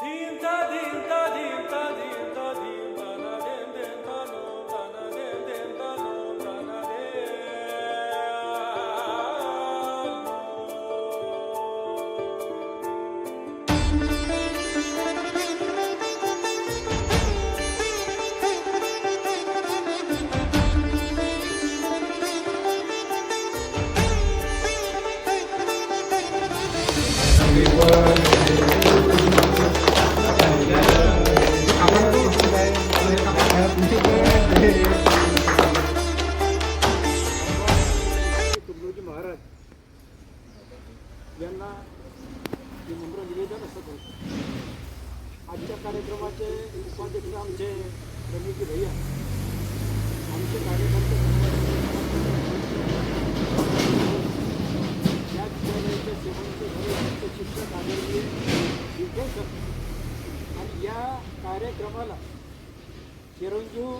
Dinta, dinta, dinta, dinta, dinta. कार्यक्रमाचे उपाध्यक्ष आमचे रमेशजी भैया. आमचे कार्यकर्ते या विद्यालयाचे सेवांचे आमचे शिक्षक आदरणीय विद्यार्थी आणि या कार्यक्रमाला चिरंजीव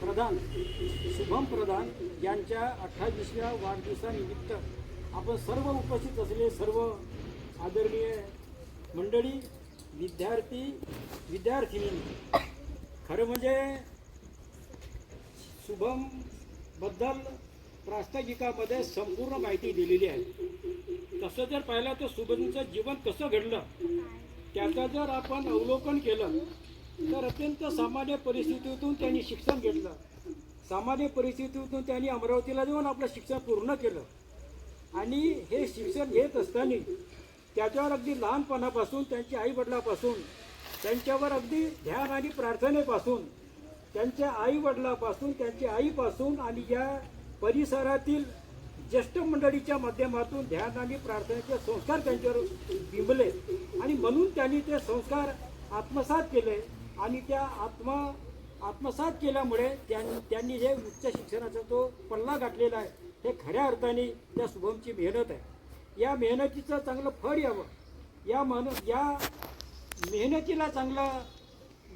प्रधान शुभम प्रधान यांच्या अठ्ठावीसव्या वाढदिवसानिमित्त आपण सर्व उपस्थित असलेले सर्व आदरणीय मंडळी विद्यार्थी विद्यार्थिनी खरं म्हणजे शुभमबद्दल प्रास्ताविकामध्ये संपूर्ण माहिती दिलेली आहे. तसं जर पाहिलं तर शुभमचं जीवन कसं घडलं त्याचं जर आपण अवलोकन केलं तर अत्यंत सामान्य परिस्थितीतून त्यांनी शिक्षण घेतलं. सामान्य परिस्थितीतून त्यांनी अमरावतीला जाऊन आपलं शिक्षण पूर्ण केलं. आणि हे शिक्षण घेत असताना त्याच्यावर अगदी लहानपणापासून त्यांच्या आईवडिलापासून त्यांच्यावर अगदी ध्यान आणि प्रार्थनेपासून त्यांच्या आईवडिलापासून त्यांच्या आईपासून आणि या परिसरातील ज्येष्ठ मंडळीच्या माध्यमातून ध्यान आणि प्रार्थनेचे संस्कार त्यांच्यावर बिंबले. आणि म्हणून त्यांनी ते संस्कार आत्मसात केले आणि त्या आत्मा आत्मसात केल्यामुळे त्यां- त्यांनी हे उच्च शिक्षणाचा जो पल्ला गाठलेला आहे हे खऱ्या अर्थाने त्या शुभमची मेहनत आहे. या मेहनतीचं चांगलं फळ यावं. या मन या मेहनतीला चांगला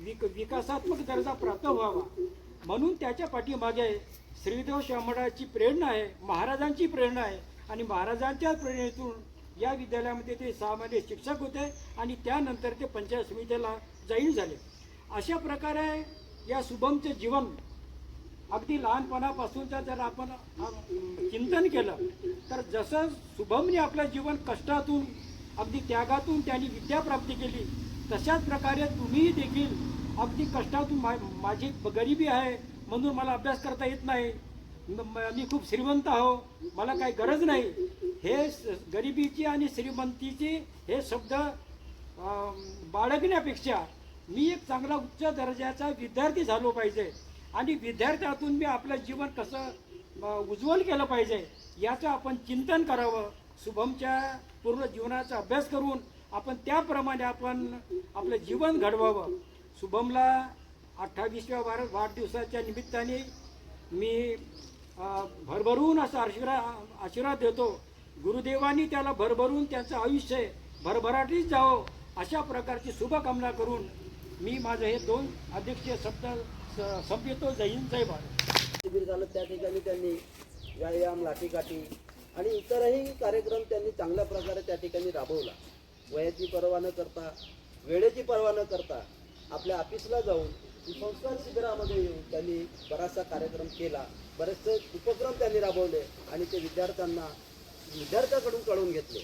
विक विकासात्मक दर्जा प्राप्त व्हावा. म्हणून त्याच्या पाठीमागे श्रीदेव शामळाची प्रेरणा आहे महाराजांची प्रेरणा आहे. आणि महाराजांच्या प्रेरणेतून या विद्यालयामध्ये ते सामान्य शिक्षक होते आणि त्यानंतर ते पंचायत समितीला जाहीर झाले. अशा प्रकारे या शुभमचे जीवन अगदी लहानपणापासूनच्या जर आपण चिंतन केलं तर जसं शुभमने आपलं जीवन कष्टातून अगदी त्यागातून त्यांनी विद्या प्राप्ती केली तशाच प्रकारे तुम्ही देखील अगदी कष्टातून मा माझी गरिबी आहे म्हणून मला अभ्यास करता येत नाही म- मी खूप श्रीमंत आहो मला काही गरज नाही. हे गरिबीची आणि श्रीमंतीची हे शब्द बाळगण्यापेक्षा मी एक चांगला उच्च दर्जाचा विद्यार्थी झालो पाहिजे. आणि विद्यार्थ्यातून मी आपलं जीवन कसं उज्ज्वल केलं पाहिजे याचं आपण चिंतन करावं. शुभमच्या पूर्ण जीवनाचा अभ्यास करून आपण त्याप्रमाणे आपण आपलं जीवन घडवावं. शुभमला अठ्ठावीसव्या वार वाढदिवसाच्या निमित्ताने मी भरभरून असा आशीर्वाद आशीर्वाद देतो. गुरुदेवांनी त्याला भरभरून त्याचं आयुष्य भरभराटीत जावं अशा प्रकारची शुभकामना करून मी माझं हे दोन अध्यक्षीय सत्ता सभ्य तो जय हिंद जय भारत शिबिर झालं त्या ठिकाणी त्यांनी व्यायाम लाठीकाठी आणि इतरही कार्यक्रम त्यांनी चांगल्या प्रकारे त्या ठिकाणी राबवला. वयाची पर्वा न करता वेळेची पर्वा न करता आपल्या ऑफिसला जाऊन संस्कार शिबिरामध्ये येऊन त्यांनी बराचसा कार्यक्रम केला. बरेचसे उपक्रम त्यांनी राबवले आणि ते विद्यार्थ्यांना विद्यार्थ्याकडून कळून घेतले.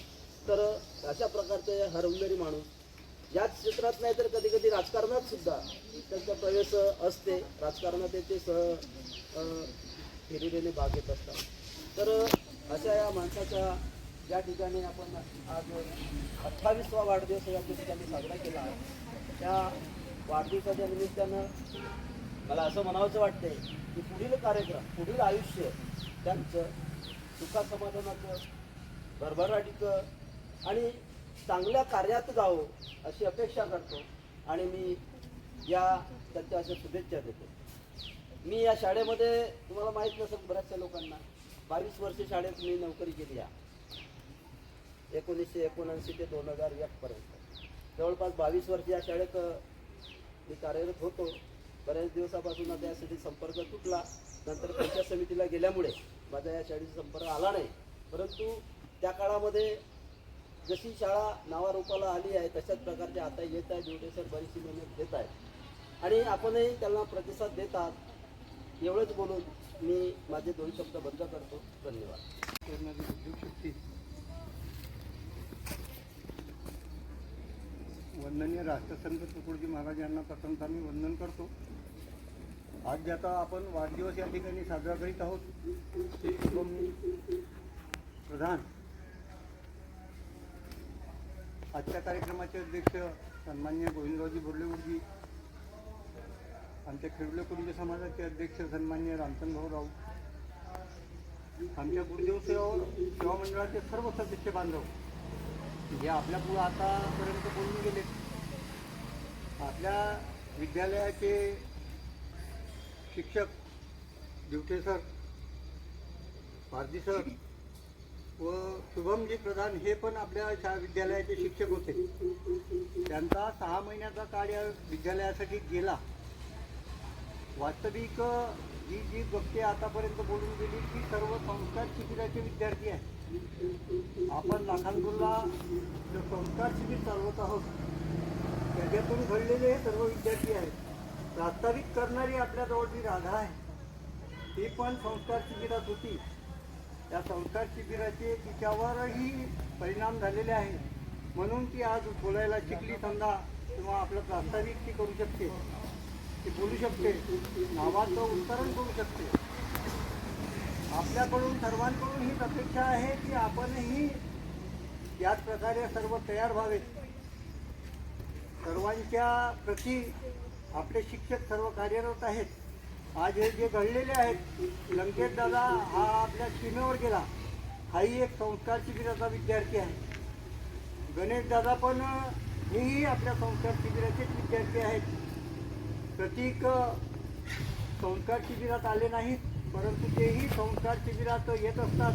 तर अशा प्रकारचे हरवलेली माणूस याच क्षेत्रात नाही तर कधी कधी राजकारणात सुद्धा त्यांचा प्रवेश असते. राजकारणात ते सह अ, भाग घेत असतात. तर अशा या माणसाच्या ज्या ठिकाणी आपण आज अठ्ठावीसवा वाढदिवस या ठिकाणी साजरा केला आहे त्या वाढदिवसाच्या निमित्तानं मला असं म्हणावंचं वाटते की पुढील कार्यक्रम पुढील आयुष्य त्यांचं सुखासमाधानाचं भरभराटीचं आणि चांगल्या कार्यात जावं अशी अपेक्षा करतो आणि मी या त्यांच्या अशा शुभेच्छा देतो. मी या शाळेमध्ये तुम्हाला माहीत नसेल बऱ्याचशा लोकांना बावीस वर्ष शाळेत मी नोकरी केली आहे. एकोणीसशे एकोणऐंशी ते दोन हजार एकपर्यंत जवळपास बावीस वर्ष या शाळेत मी कार्यरत होतो. बऱ्याच दिवसापासून आता यासाठी संपर्क तुटला. नंतर पंचायत समितीला गेल्यामुळे माझा या शाळेचा संपर्क आला नाही. परंतु त्या काळामध्ये जशी शाळा नावारूपाला आली आहे तशाच प्रकारचे आता येत आहे ड्युटी बरीचशी मेहनत घेत आहेत आणि आपणही त्यांना प्रतिसाद देतात. एवढंच बोलून मी माझे दोन शब्द बंद करतो. धन्यवाद. उद्योगशक्ती वंदनीय राष्ट्रसंत तुकडोजी महाराज यांना प्रथमतः मी वंदन करतो. आज ज्याचा आपण वाढदिवस या ठिकाणी साजरा करीत आहोत प्रधान आजच्या कार्यक्रमाचे अध्यक्ष सन्मान्य गोविंदरावजी बोर्ले गुरुजी आमच्या खेडले कुरुंज समाजाचे अध्यक्ष सन्मान्य रामचंद्रभाऊ राऊत आमच्या गुरुदेव सेवा सेवा मंडळाचे सर्व सदस्य बांधव जे आपल्या पुढे आतापर्यंत बोलून गेले. आपल्या विद्यालयाचे शिक्षक दिवटे सर भारती सर व शुभमजी प्रधान हे पण आपल्या शा विद्यालयाचे शिक्षक होते. त्यांचा सहा महिन्याचा काळ या विद्यालयासाठी गेला. वास्तविक ही जी गोष्टी आतापर्यंत बोलून गेली ती सर्व संस्कार शिबिराचे विद्यार्थी आहेत. आपण लाखांदूरला जो संस्कार शिबिर चालवत आहोत त्याच्यातून घडलेले हे सर्व विद्यार्थी आहेत. प्रास्ताविक करणारी आपल्याजवळ जी राधा आहे ती पण संस्कार शिबिरात होती. त्या संस्कार शिबिराचे तिच्यावरही परिणाम झालेले आहेत. म्हणून ती आज बोलायला शिकली समजा किंवा आपलं प्रास्ताविक ती करू शकते. ती बोलू शकते. नावाचं उच्चारण करू शकते. आपल्याकडून सर्वांकडून हीच अपेक्षा आहे की आपणही याच प्रकारे सर्व तयार व्हावेत. सर्वांच्या प्रती आपले शिक्षक सर्व कार्यरत आहेत. आज हे जे घडलेले आहेत लंकेश दादा हा आपल्या सीमेवर गेला. हाही एक संस्कार शिबिराचा विद्यार्थी आहे. गणेश दादा पण हेही आपल्या संस्कार शिबिराचेच विद्यार्थी आहेत. प्रतीक संस्कार शिबिरात आले नाहीत परंतु तेही संस्कार शिबिरात येत असतात.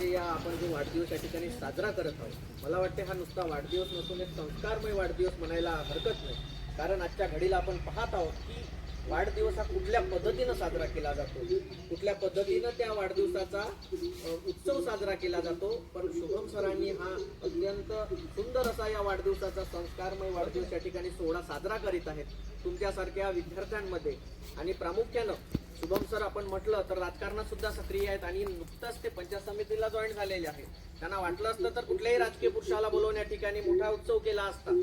ते या आपण जो वाढदिवस या ठिकाणी साजरा करत आहोत मला वाटते हा नुसता वाढदिवस नसून एक संस्कारमय वाढदिवस म्हणायला हरकत नाही. कारण आजच्या घडीला आपण पाहत आहोत की वाढदिवस हा कुठल्या पद्धतीनं साजरा केला जातो? कुठल्या पद्धतीनं त्या वाढदिवसाचा उत्सव साजरा केला जातो? पण शुभम सरांनी हा अत्यंत सुंदर असा या वाढदिवसाचा संस्कारमय वाढदिवस या ठिकाणी सोहळा साजरा करीत आहेत तुमच्यासारख्या विद्यार्थ्यांमध्ये. आणि प्रामुख्यानं शुभम सर आपण म्हटलं तर राजकारणात सुद्धा सक्रिय आहेत आणि नुकतंच ते पंचायत समितीला जॉईन झालेले आहेत. त्यांना वाटलं असतं तर कुठल्याही राजकीय पुरुषाला बोलवून या ठिकाणी मोठा उत्सव केला असता.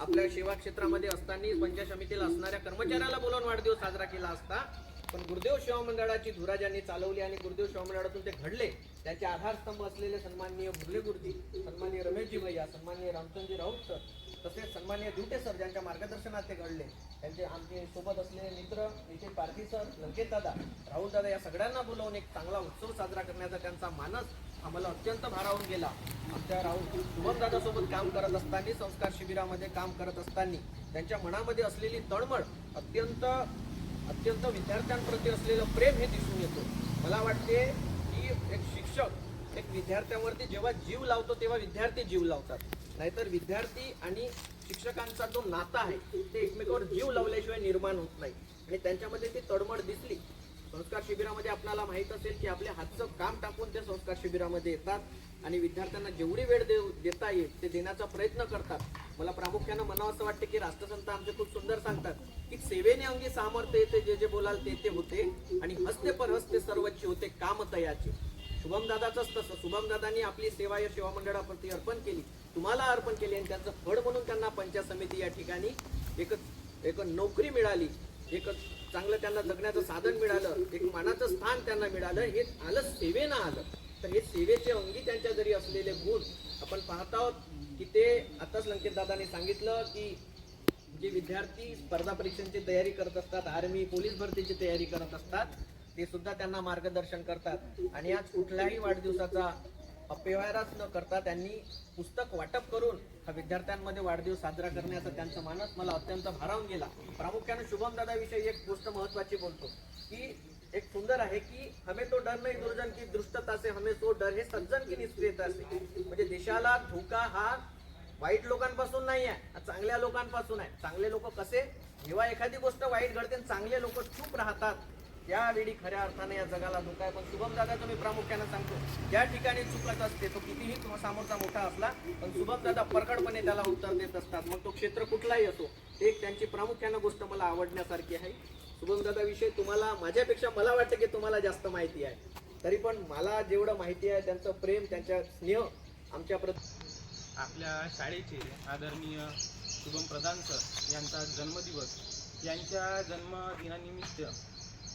आपल्या सेवा क्षेत्रामध्ये असताना पंचायत समितीला असणाऱ्या कर्मचाऱ्याला बोलावून वाढदिवस साजरा केला असता. पण गुरुदेव सेवा मंडळाची धुरा ज्यांनी चालवली आणि गुरुदेव सेवा मंडळातून ते घडले. त्याचे आधारस्तंभ असलेले सन्माननीय भुरले गुरुजी सन्माननीय रमेशजी भैया सन्माननीय रामचंदजी राऊत सर तसेच सन्माननीय दुटे सर ज्यांच्या मार्गदर्शनात ते घडले. त्यांचे आमचे सोबत असलेले मित्र नितीन पारधी सर लंकेत दादा राहुल दादा या सगळ्यांना बोलावून एक चांगला उत्सव साजरा करण्याचा त्यांचा मानस आम्हाला अत्यंत भारावून गेला. आमच्या राहुल सुमनदादासोबत दादासोबत काम करत असताना संस्कार शिबिरामध्ये काम करत असताना त्यांच्या मनामध्ये असलेली तळमळ अत्यंत अत्यंत विद्यार्थ्यांप्रती असलेलं प्रेम हे दिसून येतो. मला वाटते की एक शिक्षक एक विद्यार्थ्यांवरती जेव्हा जीव लावतो तेव्हा विद्यार्थी जीव लावतात. नाहीतर विद्यार्थी आणि शिक्षकांचा जो नाता आहे ते एकमेकावर जीव लावल्याशिवाय निर्माण होत नाही. आणि त्यांच्यामध्ये ती तडमड दिसली संस्कार शिबिरामध्ये आपल्याला माहीत असेल की आपल्या हातचं काम टाकून ते संस्कार शिबिरामध्ये येतात आणि विद्यार्थ्यांना जेवढी वेळ देऊ देता येईल ते देण्याचा प्रयत्न करतात. मला प्रामुख्यानं म्हणावं असं वाटतं की राष्ट्रसंत आमचे खूप सुंदर सांगतात की सेवेने अंगी सामर्थ्य येते जे जे बोलाल ते ते होते आणि हस्ते पर हस्ते सर्वच होते काम तयाचे शुभम दादाचंच तसं. शुभमदादांनी आपली सेवा या सेवा मंडळाप्रती अर्पण केली. तुम्हाला अर्पण केली आणि त्याचं फळ म्हणून त्यांना पंचायत समिती या ठिकाणी एक एक नोकरी मिळाली. एक चांगलं त्यांना जगण्याचं साधन मिळालं एक मानाचं स्थान त्यांना मिळालं हे आलं सेवेनं आलं. तर हे सेवेचे अंगी त्यांच्या जरी असलेले गुण आपण पाहत आहोत की ते आताच लंकेत दादाने सांगितलं की जे विद्यार्थी स्पर्धा परीक्षांची तयारी करत असतात आर्मी पोलीस भरतीची तयारी करत असतात ते सुद्धा त्यांना मार्गदर्शन करतात. आणि आज कुठल्याही वाढदिवसाचा अपव्यवहारच न करता त्यांनी पुस्तक वाटप करून हा विद्यार्थ्यांमध्ये वाढदिवस साजरा करण्याचा त्यांचा मानस मला अत्यंत भारावून गेला. प्रामुख्याने शुभम दादाविषयी एक गोष्ट महत्वाची बोलतो की एक सुंदर आहे की हमें तो डर नाही दुर्जन की दृष्टता से हमें तो डर हे सज्जन की निष्क्रियता से. म्हणजे देशाला धोका हा वाईट लोकांपासून नाही आहे चांगल्या लोकांपासून आहे. चांगले लोक कसे? जेव्हा एखादी गोष्ट वाईट घडते आणि चांगले लोक चूप राहतात त्यावेळी खऱ्या अर्थाने या जगाला धोका आहे. पण शुभम दादाचं मी प्रामुख्यानं सांगतो ज्या ठिकाणी चुकत असते तो कितीही समोरचा मोठा असला पण शुभम दादा परकडपणे त्याला उत्तर देत असतात. मग तो क्षेत्र कुठलाही असो ते एक त्यांची प्रामुख्यानं गोष्ट मला आवडण्यासारखी आहे. शुभम दादाविषयी तुम्हाला माझ्यापेक्षा मला वाटतं की तुम्हाला जास्त माहिती आहे. तरी पण मला जेवढं माहिती आहे त्यांचं प्रेम त्यांच्या स्नेह आमच्या प्र आपल्या शाळेचे आदरणीय शुभम प्रधान सर यांचा जन्मदिवस यांच्या जन्मदिनानिमित्त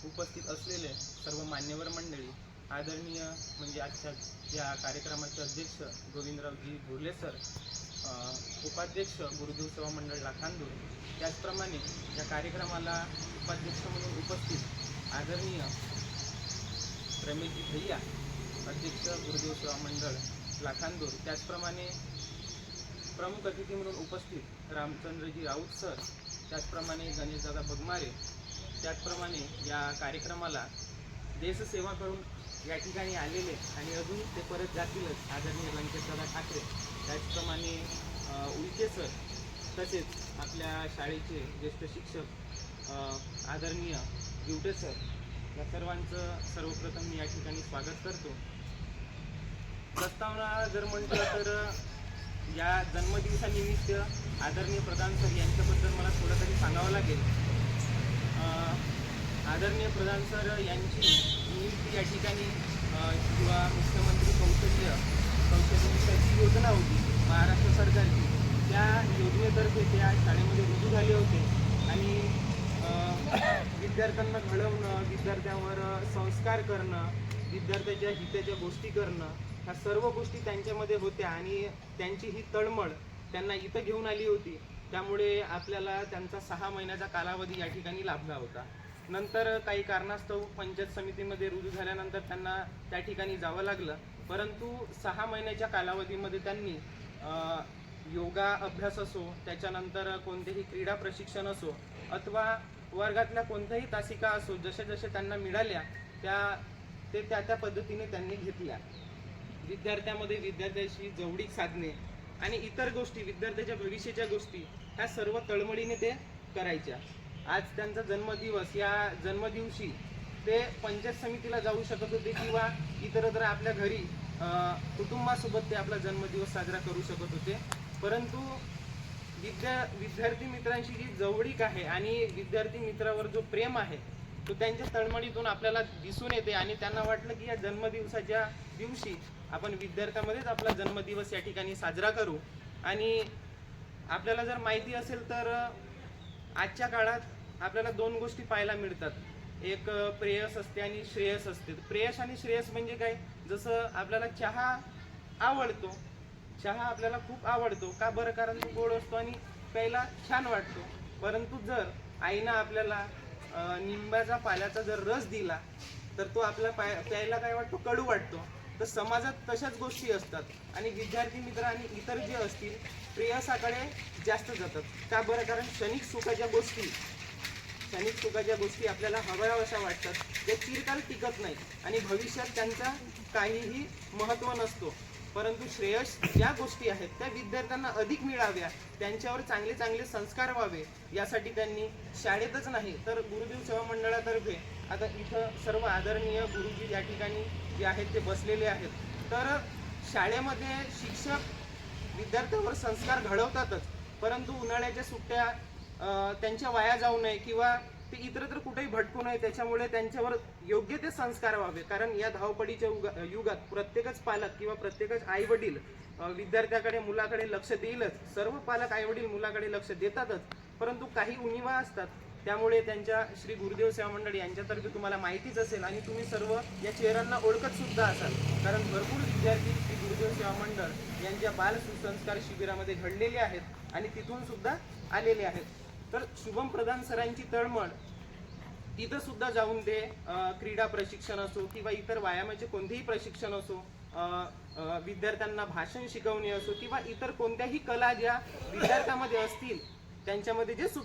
उपस्थित असलेले सर्व मान्यवर मंडळी आदरणीय म्हणजे आजच्या या कार्यक्रमाचे अध्यक्ष गोविंदरावजी भुर्ले सर उपाध्यक्ष गुरुदेव सेवा मंडळ लाखांदूर त्याचप्रमाणे या कार्यक्रमाला उपाध्यक्ष म्हणून उपस्थित आदरणीय रमेशजी भैया अध्यक्ष गुरुदेव सेवा मंडळ लाखांदूर त्याचप्रमाणे प्रमुख अतिथी म्हणून उपस्थित रामचंद्रजी राऊत सर त्याचप्रमाणे गणेशदादा बगमारे त्याचप्रमाणे या कार्यक्रमाला देशसेवा करून या ठिकाणी आलेले आणि अजून ते परत जातीलच आदरणीय लंकेशदादा ठाकरे. त्याचप्रमाणे उलके सर तसेच आपल्या शाळेचे ज्येष्ठ शिक्षक आदरणीय गिवटे सर या सर्वांचं सर्वप्रथम मी या ठिकाणी स्वागत करतो. प्रस्तावना जर म्हटलं तर या जन्मदिवसानिमित्त आदरणीय प्रधान सर यांच्याबद्दल मला थोडं तरी सांगावं लागेल. आदरणीय प्रधान सर यांची नियुक्ती या ठिकाणी किंवा मुख्यमंत्री कौशल्य कौशल्य विषयाची योजना होती महाराष्ट्र सरकारची त्या योजनेतर्फे त्या शाळेमध्ये रुजू झाले होते. आणि विद्यार्थ्यांना घडवणं विद्यार्थ्यांवर संस्कार करणं विद्यार्थ्याच्या हिताच्या गोष्टी करणं ह्या सर्व गोष्टी त्यांच्यामध्ये होत्या आणि त्यांची ही तळमळ त्यांना इथं घेऊन आली होती. त्यामुळे आपल्याला त्यांचा सहा महिन्याचा कालावधी या ठिकाणी लाभला होता. नंतर काही कारणास्तव पंचायत समितीमध्ये रुजू झाल्यानंतर त्यांना त्या ठिकाणी जावं लागलं. परंतु सहा महिन्याच्या कालावधीमध्ये त्यांनी योगा अभ्यास असो त्याच्यानंतर कोणतेही क्रीडा प्रशिक्षण असो अथवा वर्गातल्या कोणत्याही तासिका असो जसे जसे त्यांना मिळाल्या त्या ते त्या त्या पद्धतीने त्यांनी घेतल्या. विद्यार्थ्यामध्ये विद्यार्थ्याशी जवळीक साधणे आणि इतर गोष्टी विद्यार्थ्याच्या भविष्याच्या गोष्टी ह्या सर्व तळमळीने ते करायच्या. आज त्यांचा जन्मदिवस या जन्मदिवशी ते पंचायत समितीला जाऊ शकत होते किंवा इतरत्र आपल्या घरी कुटुंबासोबत ते आपला जन्मदिवस साजरा करू शकत होते. परंतु विद्या विद्यार्थी मित्रांशी जी जवळीक आहे आणि विद्यार्थी मित्रावर जो प्रेम आहे तो त्यांच्या तळमळीतून आपल्याला दिसून येते आणि त्यांना वाटलं की या जन्मदिवसाच्या दिवशी आपण विद्यार्थ्यामध्येच आपला जन्मदिवस या ठिकाणी साजरा करू. आणि आपल्याला जर माहिती असेल तर आजच्या काळात आपल्याला दोन गोष्टी पाहायला मिळतात. एक प्रेयस असते आणि श्रेयस असते. प्रेयस आणि श्रेयस म्हणजे काय? जसं आपल्याला चहा आवडतो चहा आपल्याला खूप आवडतो. का बरं? कारण तो गोड असतो आणि प्यायला छान वाटतो. परंतु जर आईनं आपल्याला अ, निंबाचा पाल्याचा जर रस दिला तर तो आपला पाय प्यायला काय वाटतो? कडू वाटतो. तर समाजात तशाच गोष्टी असतात. आणि विद्यार्थी मित्र आणि इतर जे असतील प्रेयसाकडे जास्त जातात. का बरं? कारण क्षणिक सुखाच्या गोष्टी क्षणिक सुखाच्या गोष्टी आपल्याला हव्या अशा वाटतात ज्या चिरकाल टिकत नाही आणि भविष्यात त्यांचा काहीही महत्त्व नसतो. परंतु श्रेयस ज्या गोष्टी आहेत त्या विद्यार्थ्यांना अधिक मिळाव्या त्यांच्यावर चांगले चांगले संस्कार व्हावे यासाठी त्यांनी शाळेतच नाही तर गुरुदेव सेवा मंडळातर्फे आता इथं सर्व आदरणीय गुरुजी या ठिकाणी जे आहेत ते बसलेले आहेत. तर शाळेमध्ये शिक्षक विद्यार्थ्यांवर संस्कार घडवतातच परंतु उन्हाळ्याच्या सुट्ट्या त्यांच्या वाया जाऊ नये किंवा ते इतरत्र कुठेही भटकू नये. त्याच्यामुळे त्यांच्यावर योग्य ते संस्कार व्हावे. कारण या धावपडीच्या युगात प्रत्येकच पालक किंवा प्रत्येकच आई वडील विद्यार्थ्याकडे मुलाकडे लक्ष देईलच. सर्व पालक आई वडील मुलाकडे लक्ष देतातच. परंतु काही उणिवा असतात. त्यामुळे त्यांच्या श्री गुरुदेव सेवा मंडळ यांच्यातर्फे तुम्हाला माहितीच असेल आणि तुम्ही सर्व या चेहऱ्यांना ओळखत सुद्धा असाल. कारण भरपूर विद्यार्थी श्री गुरुदेव सेवा मंडळ यांच्या बाल सुसंस्कार शिबिरामध्ये घडलेले आहेत आणि तिथून सुद्धा आलेले आहेत. तर शुभम प्रधान सरांची तळमळ तिथं सुद्धा जाऊन ते क्रीडा प्रशिक्षण असो किंवा इतर व्यायामाचे कोणतेही प्रशिक्षण असो विद्यार्थ्यांना भाषण शिकवणे असो किंवा इतर कोणत्याही कला ज्या विद्यार्थ्यामध्ये असतील त्यांच्यामध्ये जे सु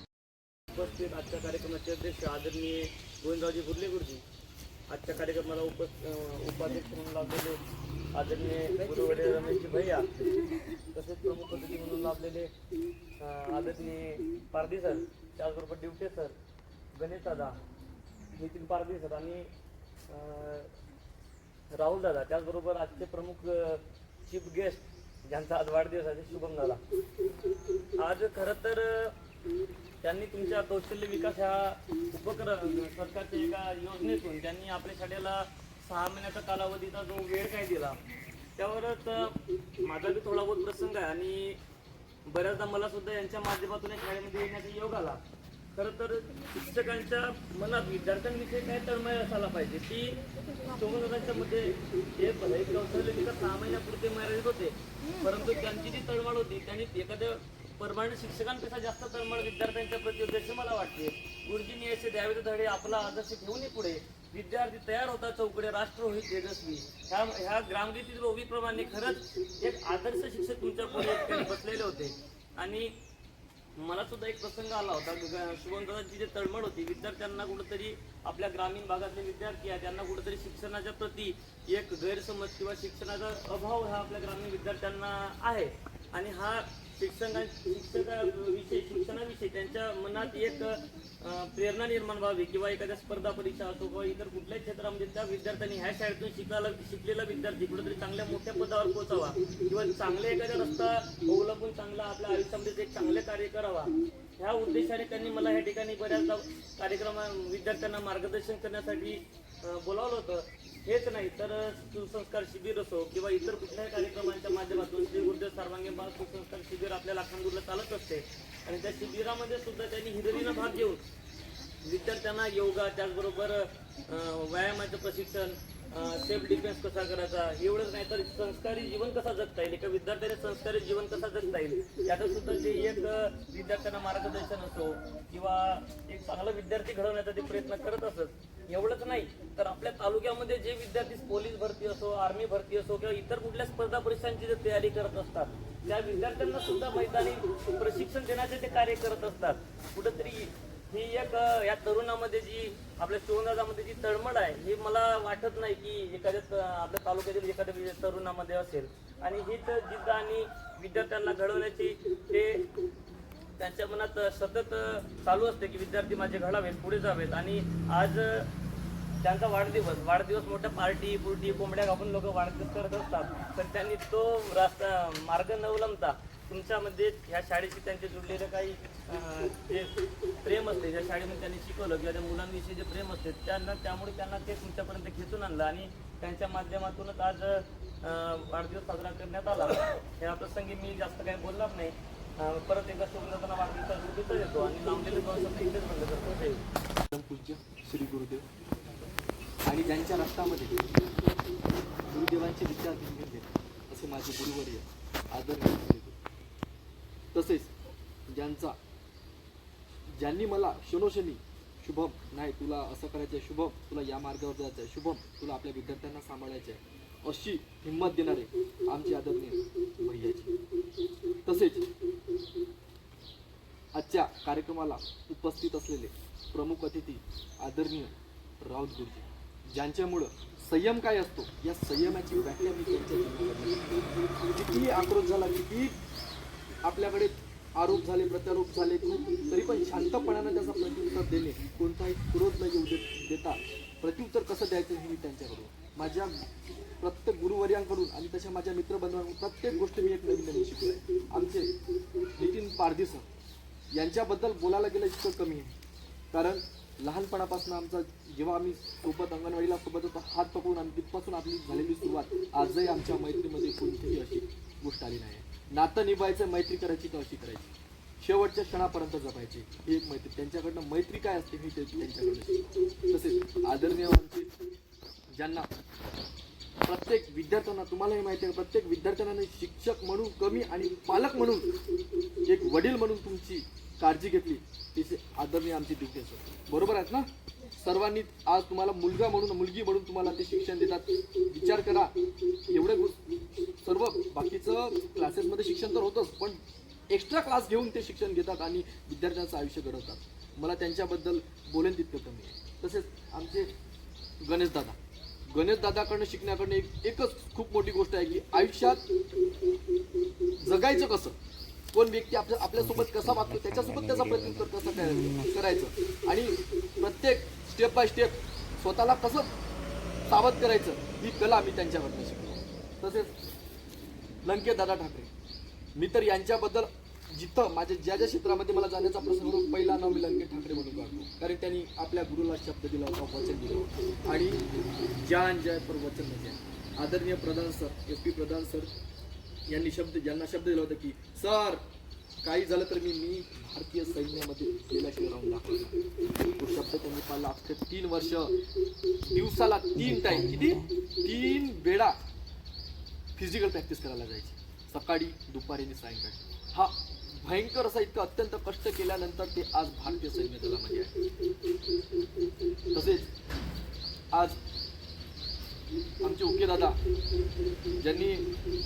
उपस्थित आजच्या कार्यक्रमाचे अध्यक्ष आदरणीय गोविंदरावजी गुरुजी. आजच्या कार्यक्रमाला उप उपाध्यक्ष म्हणून लाभलेले आदरणीय गुरुवडे रमेशजी भैया तसेच प्रमुख अतिथी म्हणून लाभलेले आदरणीय पारधी सर त्याचबरोबर डिवटे सर गणेश दादा नितीन पारधी सर आणि राहुल दादा त्याचबरोबर आजचे प्रमुख चीफ गेस्ट ज्यांचा आज वाढदिवस आहे शुभम दादा आज खरं तर त्यांनी तुमच्या कौशल्य विकास ह्या उपक्रम सरकारच्या एका योजनेतून त्यांनी आपल्या शाळेला सहा महिन्याचा कालावधीचा जो वेळ काय दिला त्यावरच माझा बी थोडा बहुत प्रसंग आहे आणि बऱ्याचदा मला सुद्धा यांच्या माध्यमातून या शाळेमध्ये येण्याचा योग आला. खरं तर शिक्षकांच्या मनात विद्यार्थ्यांविषयी काय तळमळ असायला पाहिजे की संवर्धनाच्या मध्ये हे भले कौशल्य विकास सहा महिन्यापुरते मर्यादित होते. परंतु त्यांची जी तळमळ होती त्यांनी एखाद्या परमानंट शिक्षकांपेक्षा जास्त तळमळ विद्यार्थ्यांच्या प्रति होते असे मला वाटते. गुरुजींनी असे द्यावे धडे आपला आदर्श घेऊन पुढे. विद्यार्थी तयार होता चौकडे राष्ट्र होईल तेजस्वी. ह्या ह्या ग्रामगीतील ओवीप्रमाणे खरंच एक आदर्श शिक्षक तुमच्यापुढे बसलेले होते. आणि मला सुद्धा एक प्रसंग आला होता. शुभंकरांची जी तळमळ होती विद्यार्थ्यांना कुठंतरी आपल्या ग्रामीण भागातले विद्यार्थी आहेत त्यांना कुठंतरी शिक्षणाच्या प्रती एक गैरसमज किंवा शिक्षणाचा अभाव हा आपल्या ग्रामीण विद्यार्थ्यांना आहे. आणि हा शिक्षका शिक्षकाविषयी शिक्षणाविषयी त्यांच्या मनात एक प्रेरणा निर्माण व्हावी किंवा एखाद्या स्पर्धा परीक्षा असो किंवा इतर कुठल्याही क्षेत्रामध्ये त्या विद्यार्थ्यांनी ह्या शाळेतून शिकायला शिकलेला विद्यार्थी कुठेतरी चांगल्या मोठ्या पदावर पोहोचावा किंवा चांगले एखादा रस्ता अवलंबून चांगला आपल्या आयुष्यामध्ये एक चांगले कार्य करावा. ह्या उद्देशाने त्यांनी मला या ठिकाणी बऱ्याचदा कार्यक्रमा विद्यार्थ्यांना मार्गदर्शन करण्यासाठी बोलावलं होतं. हेच नाही तर सुसंस्कार शिबिर असो किंवा इतर कुठल्याही कार्यक्रमांच्या माध्यमातून श्री गुरुदेव सर्वांगीण बाल सुसंस्कार शिबिर आपल्या लाखांगूरला चालत असते. आणि त्या शिबिरामध्ये सुद्धा त्यांनी हिरवीनं भाग घेऊन विद्यार्थ्यांना योगा त्याचबरोबर व्यायामाचं प्रशिक्षण सेल्फ डिफेन्स कसा करायचा? एवढंच नाही तर संस्कारी जीवन कसा जगता येईल? एका विद्यार्थ्याने संस्कारी जीवन कसा जगता येईल? याचं सुद्धा ते एक विद्यार्थ्यांना मार्गदर्शन असो किंवा एक चांगला विद्यार्थी घडवण्याचा ते प्रयत्न करत असत एवढंच नाही. तर आपल्या तालुक्यामध्ये जे विद्यार्थी पोलीस भरती असो आर्मी भरती असो किंवा इतर कुठल्या स्पर्धा परीक्षांची जे तयारी करत असतात त्या विद्यार्थ्यांना सुद्धा मैदानी प्रशिक्षण देण्याचे ते कार्य करत असतात. कुठंतरी ही एक या तरुणामध्ये जी आपल्या शिवदादामध्ये जी तळमळ आहे ही मला वाटत नाही की एखाद्या आपल्या तालुक्यातील एखाद्या तरुणामध्ये असेल. आणि हीच जिद्द आणि विद्यार्थ्यांना घडवण्याची ते त्यांच्या मनात सतत चालू असते की विद्यार्थी माझे घडावेत पुढे जावेत. आणि आज त्यांचा वाढदिवस वाढदिवस मोठ्या पार्टी पुर्टी कोंबड्या घापून लोक वाढदिवस करत असतात. तर त्यांनी तो रास्ता मार्ग न अवलंबता तुमच्यामध्ये ह्या शाळेशी त्यांचे जुडलेलं काही ते प्रेम असते ज्या शाळेमध्ये त्यांनी शिकवलं किंवा त्या मुलांविषयी जे प्रेम असते त्यांना त्यामुळे त्यांना ते तुमच्यापर्यंत खेचून आणलं आणि त्यांच्या माध्यमातूनच आज वाढदिवस साजरा करण्यात आला. या प्रसंगी मी जास्त काही बोलणार नाही. परत एकदा शोभनाथांना वाढदिवसा शुभेच्छा देतो आणि लांबलेले दोन शब्द इथेच बंद करतो. श्री गुरुदेव. आणि त्यांच्या रक्तामध्ये गुरुदेवांचे विचार घेतले असे माझे गुरुवर्य आदर देतो तसेच ज्यांचा ज्यांनी मला शनोशनी शुभम नाही तुला असं करायचं आहे शुभम तुला या मार्गावर जायचं आहे शुभम तुला आपल्या विद्यार्थ्यांना सांभाळायचं आहे अशी हिंमत देणारे आमचे आदरणीय भैयाची तसेच आजच्या कार्यक्रमाला उपस्थित असलेले प्रमुख अतिथी आदरणीय राऊत गुरुजी ज्यांच्यामुळं संयम काय असतो? या संयमाची व्याख्या मी त्यांच्या कितीही आक्रोश झाला किती आपल्याकडे आरोप झाले प्रत्यारोप झाले तरी पण शांतपणानं त्याचा प्रत्युत्तर देणे कोणताही क्रोध न येऊ दे- देता. प्रत्युत्तर कसं द्यायचं हे मी त्यांच्याकडून? माझ्या प्रत्येक गुरुवर्यांकडून आणि तशा माझ्या मित्रबंधूंकडून प्रत्येक गोष्ट मी एक नवीन नवीन शिकलो आहे आमचे नितीन पारधी सर यांच्याबद्दल बोलायला गेलं इतकं कमी आहे. कारण लहानपणापासून आमचा जेव्हा आम्ही सोबत अंगणवाडीला सोबत होतो हात पकडून आम्ही तिथपासून आपली झालेली सुरुवात आजही आमच्या मैत्रीमध्ये कोणतीही अशी गोष्ट आली नाही नातं निभायचं मैत्री करायची तर करायची? शेवटच्या क्षणापर्यंत जपायची. ही एक मैत्री. त्यांच्याकडनं मैत्री काय असते ही ते त्यांच्याकडनं तसेच आदरणीय ज्यांना प्रत्येक विद्यार्थ्यांना तुम्हालाही माहिती आहे प्रत्येक विद्यार्थ्यांना शिक्षक म्हणून कमी आणि पालक म्हणून एक वडील म्हणून तुमची काळजी घेतली. तिचे आदरणीय आमची ड्युटी बरोबर आहेत ना? सर्वांनी आज तुम्हाला मुलगा म्हणून मुलगी म्हणून तुम्हाला ते शिक्षण देतात. विचार करा. एवढे गो- सर्व बाकीचं क्लासेसमध्ये शिक्षण तर होतंच पण एक्स्ट्रा क्लास घेऊन ते शिक्षण घेतात आणि विद्यार्थ्यांचं आयुष्य घडवतात. मला त्यांच्याबद्दल बोलेन तितकं कमी आहे. तसेच आमचे गणेशदादा गणेशदादाकडनं शिकण्याकडनं एक एकच खूप मोठी गोष्ट आहे की आयुष्यात जगायचं कसं? कोण व्यक्ती आपल्या आपल्यासोबत कसा वागतो त्याच्यासोबत त्याचा प्रत्युत्तर कसं करायचं करायचं? आणि प्रत्येक स्टेप बाय स्टेप स्वतःला कसं सावध करायचं ही कला मी त्यांच्याकडनं शिकलो. तसेच लंके दादा ठाकरे मी तर यांच्याबद्दल जिथं माझ्या ज्या ज्या क्षेत्रामध्ये मला जाण्याचा प्रसंग होतो, पहिला नाव मी लंके ठाकरे म्हणून काढतो कारण त्यांनी आपल्या गुरुला शब्द दिला होता वचन दिलं होतं. आणि ज्यान जय पर वचन म्हणजे आदरणीय Pradhan sir S P Pradhan sir यांनी शब्द ज्यांना शब्द दिला होता की सर काही झालं तर मी मी भारतीय सैन्यामध्ये गेल्याशिवाय राहून दाखवला. तो शब्द त्यांनी पाहिला अख्खे तीन वर्ष दिवसाला तीन टाईम किती? तीन वेळा फिजिकल प्रॅक्टिस करायला जायची. सकाळी दुपारी आणि सायंकाळी. हा भयंकर असा इतकं अत्यंत कष्ट केल्यानंतर ते आज भारतीय सैन्य दलामध्ये आहे. तसेच आज आमचे ओके दादा ज्यांनी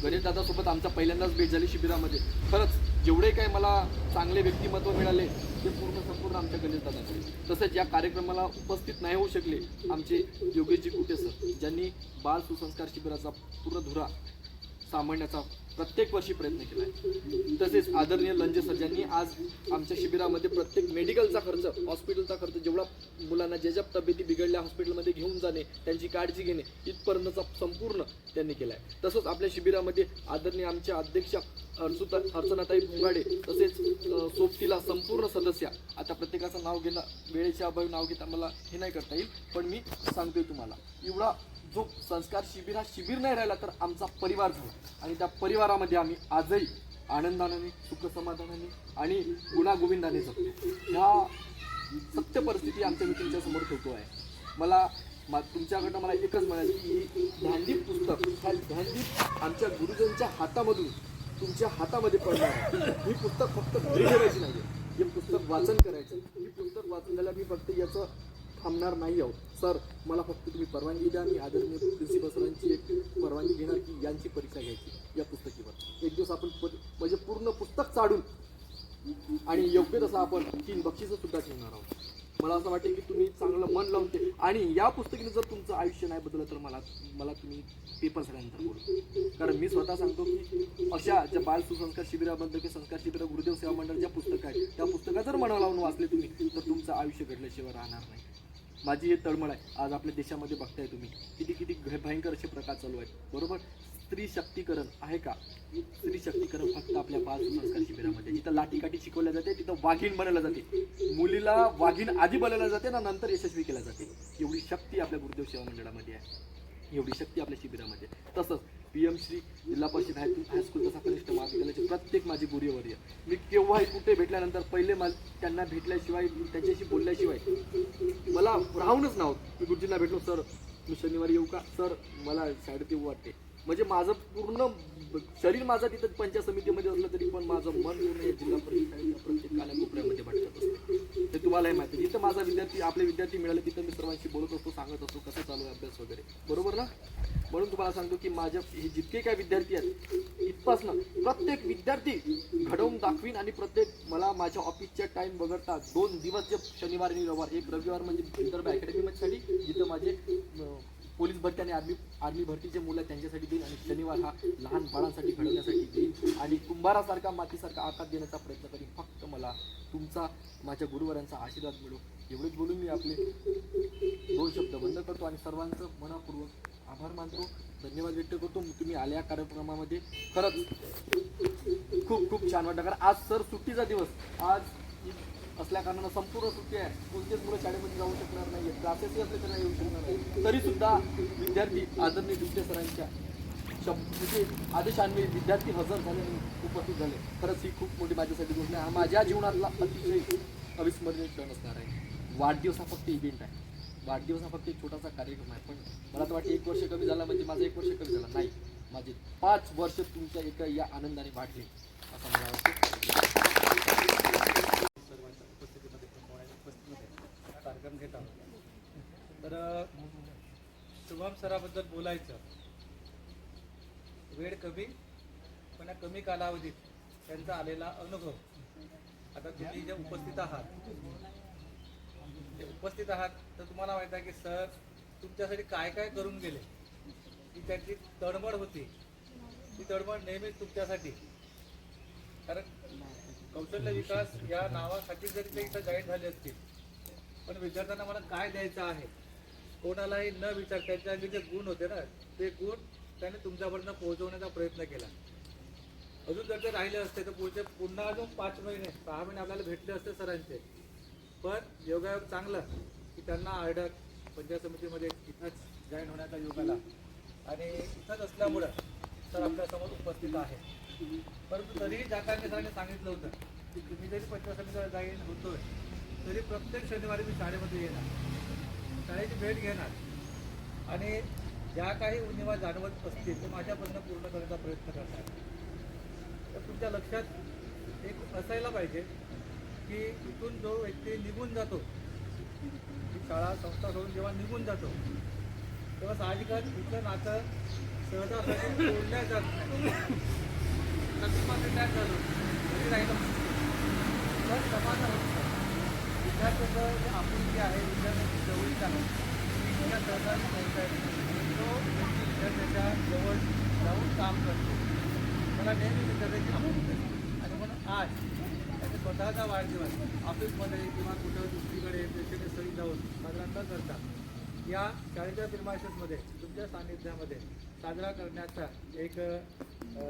गणेश दादासोबत आमचा पहिल्यांदाच भेट झाली शिबिरामध्ये खरंच जेवढे काही मला चांगले व्यक्तिमत्व मिळाले ते पूर्ण संपूर्ण आमच्या गणेश दादाकडे तसेच या कार्यक्रमाला उपस्थित नाही होऊ शकले आमचे योगेशजी कुटे सर? ज्यांनी बाल सुसंस्कार शिबिराचा पूर्ण धुरा सांभाळण्याचा प्रत्येक वर्षी प्रयत्न केला आहे. तसेच आदरणीय लंजे सर ज्यांनी आज आमच्या शिबिरामध्ये प्रत्येक मेडिकलचा खर्च हॉस्पिटलचा खर्च जेवढा मुलांना ज्या ज्या तब्येती बिघडल्या हॉस्पिटलमध्ये घेऊन जाणे त्यांची काळजी घेणे इथपर्यंतचा संपूर्ण त्यांनी केला आहे. तसंच आपल्या शिबिरामध्ये आदरणीय आमच्या अध्यक्ष अर्चुता अर्चनाताई भुंगाडे तसेच सोबतीला संपूर्ण सदस्य आता प्रत्येकाचं नाव घेणं वेळेच्या अभावी नाव घेता मला हे नाही करता येईल पण मी सांगतोय तुम्हाला एवढा जो संस्कार शिबिर हा शिबिर नाही राहिला तर आमचा परिवार झाला आणि त्या परिवारामध्ये आम्ही आजही आनंदाने सुख समाधानाने आणि गुणागोविंदाने जगतो. ह्या सत्य परिस्थिती आमच्या मी तुमच्यासमोर ठेवतो आहे. मला मा तुमच्याकडनं मला एकच म्हणायचं की ही ध्यानदीप पुस्तक ह्या ध्यानदीप आमच्या गुरुजनच्या हातामधून तुमच्या हातामध्ये पडणार आहे. ही पुस्तक फक्त घरी ठेवायची नाही हे पुस्तक वाचन करायचं ही पुस्तक वाचून झाल्या मी फक्त याचं थांबणार नाही आहोत. सर मला फक्त तुम्ही परवानगी द्या. मी आदरणीय प्रिन्सिपल सरांची एक परवानगी घेणार की यांची परीक्षा घ्यायची या पुस्तकीवर. एक दिवस आपण प- म्हणजे पूर्ण पुस्तक चाडून आणि योग्य तसं आपण तीन बक्षिसं सुद्धा ठेवणार आहोत. मला असं वाटेल की तुम्ही चांगलं मन लावून ते आणि या पुस्तकीने जर तुमचं आयुष्य नाही बदललं तर मला मला तुम्ही पेपर झाल्यानंतर बोलू. कारण मी स्वतः सांगतो की अशा ज्या बाल सुसंस्कार शिबिराबद्दल किंवा संस्कार शिबिर गुरुदेव सेवा मंडळ ज्या पुस्तकं आहेत त्या पुस्तकात जर मना लावून वाचले तुम्ही तर तुमचं आयुष्य घडल्याशिवाय राहणार नाही. माझी हे तळमळ आहे. आज आपल्या देशामध्ये बघताय तुम्ही. किती किती घ- भयंकर असे प्रकार चालू आहेत. बरोबर? स्त्री शक्तीकरण आहे का? स्त्री शक्तीकरण फक्त आपल्या बाल संस्कार शिबिरामध्ये. जिथं लाठीकाठी शिकवल्या जाते तिथं वाघीण बनवल्या जाते. मुलीला वाघीण आधी बनवल्या जाते ना नंतर यशस्वी केल्या जाते. एवढी शक्ती आपल्या गुरुदेव सेवा मंडळामध्ये आहे. एवढी शक्ती आपल्या शिबिरामध्ये. तसंच पी एम श्री जिल्हा परिषद हायस्कूल तसा कनिष्ठ महाविद्यालयाचे प्रत्येक माझी गुरुवर्य. मी केव्हाही कुठे भेटल्यानंतर पहिले मा त्यांना भेटल्याशिवाय त्यांच्याशी बोलल्याशिवाय मला राहूनच नव्हतं मी गुरुजींना भेटलो सर मी शनिवारी येऊ का? सर मला शाळेत येऊ वाटते. म्हणजे माझं पूर्ण शरीर माझं तिथं पंचायत समितीमध्ये असलं तरी पण माझं मन पूर्ण या जिल्हा परिषद शाळेच्या प्रत्येक कानाकोपऱ्यामध्ये भटकत असतं. ते तुम्हालाही माहिती आहे. जिथं माझा विद्यार्थी आपले विद्यार्थी मिळाले तिथं मी सर्वांशी बोलत असतो सांगत असतो कसं चालू आहे अभ्यास वगैरे. बरोबर ना? म्हणून तुम्हाला सांगतो की माझ्या हे जितके काय विद्यार्थी आहेत इथपासनं प्रत्येक विद्यार्थी घडवून दाखवीन आणि प्रत्येक मला माझ्या ऑफिसच्या टाईम वगळता दोन दिवस जे शनिवार आणि रविवार एक रविवार म्हणजे विदर्भ अकॅडमीसाठी जिथं माझे पोलीस भरती आणि आर्मी आर्मी भरतीचे मुलं त्यांच्यासाठी देईन आणि शनिवार हा लहान बाळांसाठी घडवण्यासाठी देईन. आणि कुंभारासारखा मातीसारखा आकार देण्याचा प्रयत्न करीन. फक्त मला तुमचा माझ्या गुरुवरांचा आशीर्वाद मिळो. एवढेच बोलून मी आपले दोन शब्द बंद करतो आणि सर्वांचं मनापूर्वक आभार मानतो. धन्यवाद व्यक्त करतो. तुम्ही आल्या कार्यक्रमामध्ये. खरंच खूप खूप छान वाटलं. कारण आज सर सुट्टीचा दिवस. आज असल्या कारणानं संपूर्ण सुट्टी आहे. कोणतेच मुलं शाळेमध्ये जाऊ शकणार नाही क्लासेसही असले तर नाही येऊ शकणार नाही तरीसुद्धा विद्यार्थी आदरणीय दुसऱ्या सरांच्या म्हणजे आदेशान्वये विद्यार्थी हजर झाले आणि उपस्थित झाले. खरंच ही खूप मोठी माझ्यासाठी गोष्ट आहे. हा माझ्या जीवनातला अतिशय अविस्मरणीय क्षण असणार आहे. वाढदिवस हा फक्त इव्हेंट आहे. वाढदिवस हा फक्त एक छोटासा कार्यक्रम आहे. पण मला तर वाटतं एक वर्ष कमी झाला म्हणजे माझं एक वर्ष कमी झाला. नाही. माझे पाच वर्ष तुमच्या एका या आनंदाने वाढले. असं मला वाटतं सर्वांच्या उपस्थितीमध्ये प्रमाणे उपस्थितीमध्ये कार्यक्रम घेत आहोत तर शुभम सराबद्दल बोलायचं. वेळ कमी पण या कमी कालावधीत त्यांचा आलेला अनुभव. आता तुम्ही जे उपस्थित आहात जे उपस्थित आहात तर तुम्हाला माहीत आहे की सर तुमच्यासाठी काय काय करून गेले? ती त्यांची तळमळ होती. ती तळमळ नेहमीच तुमच्यासाठी. कारण कौशल्य विकास या नावासाठी जरी ते इथं जाहीर झाले असतील पण विद्यार्थ्यांना मला काय द्यायचं आहे? कोणालाही न विचार त्यांच्याकडे जे गुण होते ना ते गुण त्याने तुमच्यापर्यंत पोहोचवण्याचा प्रयत्न केला. अजून जर ते राहिले असते तर पुढचे पुन्हा अजून पाच महिने सहा महिने आपल्याला भेटले असते सरांचे. पण योगायोग चांगलं की त्यांना आर्डक पंचायत समितीमध्ये इथंच जॉईन होण्याचा योग आला. आणि इथंच असल्यामुळं सर आपल्यासमोर उपस्थित आहे. परंतु तरीही जाताना सरांनी सांगितलं होतं की तुम्ही जरी पंचायत समितीला जाईन होतोय तरी प्रत्येक शनिवारी मी शाळेमध्ये येणार. शाळेची भेट घेणार. आणि ज्या काही उणिवा जाणवत असतील ते माझ्यापर्यंत पूर्ण करण्याचा प्रयत्न करणार. तर तुमच्या लक्षात एक असायला पाहिजे की इथून जो व्यक्ती निघून जातो ही शाळा संस्था सोडून जेव्हा निघून जातो तेव्हा साहजिकच इथलं नातं सहजासहजी सोडल्या जात नाही. नक्कीच तरी राहिलं. तर समाज विद्यार्थ्याचं जे आपुलकी आहे विद्यार्थ्याची जवळीक आहे ती इतक्या सहजाने बोलता येत तो व्यक्ती विद्यार्थ्याच्या जवळ जाऊन काम करतो मला नेहमी विद्यार्थ्याची आपुलकी असते आणि म्हणून आज त्याने स्वतःचा वाढदिवस ऑफिसमध्ये किंवा कुठं दुसरीकडे प्रेक्षणीय जाऊन साजरा न करता या शाळेच्या फिल्माशेसमध्ये तुमच्या सान्निध्यामध्ये साजरा करण्याचा एक अ,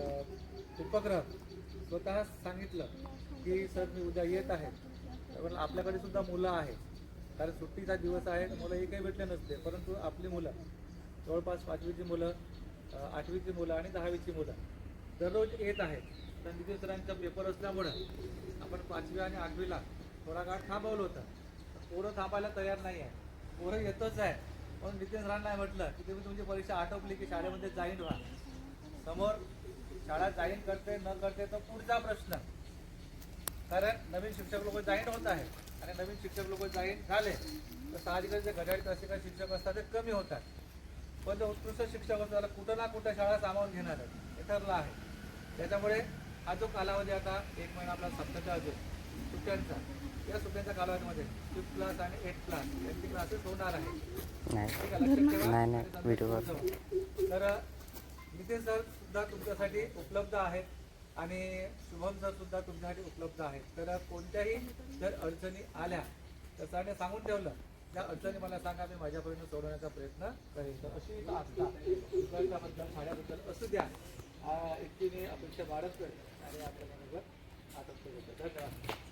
उपक्रम स्वतः सांगितलं की सर मी उद्या येत आहे. पण आपल्याकडे सुद्धा मुलं आहेत. कारण सुट्टीचा दिवस आहे मुलं एकही भेटले नसते. परंतु आपली मुलं जवळपास पाचवीची मुलं आठवीची मुलं आणि दहावीची मुलं दररोज येत आहेत. तर सरांचा पेपर असल्यामुळं आपण पाचवी आणि आठवीला थोडा काळ थांबवलं होतं. पोरं थांबायला तयार नाही आहे पोरं येतच आहे पण नितीन सरांना म्हटलं की तुम्ही तुमची परीक्षा आटोपली की शाळेमध्ये जाईन व्हा. समोर शाळा जाईन करते न करते तर पुढचा प्रश्न. कारण नवीन शिक्षक लोक जॉईन होत आहेत आणि नवीन शिक्षक लोक जॉईन झाले तर साहजिकच जे घड्याळ तासिका शिक्षक असतात ते कमी होतात. पण जो उत्कृष्ट शिक्षक असतो त्याला कुठं ना कुठं शाळा सामावून घेणार हे ठरलं आहे. त्याच्यामुळे हा जो कालावधी आता एक महिना आपला सप्ताहचा अजून सुट्ट्यांचा या सुट्ट्यांच्या कालावधीमध्ये फिफ्थ क्लास आणि एट क्लास यांची क्लासेस होणार आहे आहे. तर नितीन सर सुद्धा तुमच्यासाठी उपलब्ध आहेत. आणि शुभम सर सुद्धा तुमच्यासाठी उपलब्ध आहे तर कोणत्याही जर अडचणी आल्या तर सरने सांगून ठेवलं त्या अडचणी मला सांगा मी माझ्यापर्यंत सोडवण्याचा प्रयत्न करेन. तर अशी इथं आस्था विद्यार्थ्याबद्दल शाळेबद्दल असू द्या. आ, एकटीने अपेक्षा बाळगतोय आणि आपल्याला आता धन्यवाद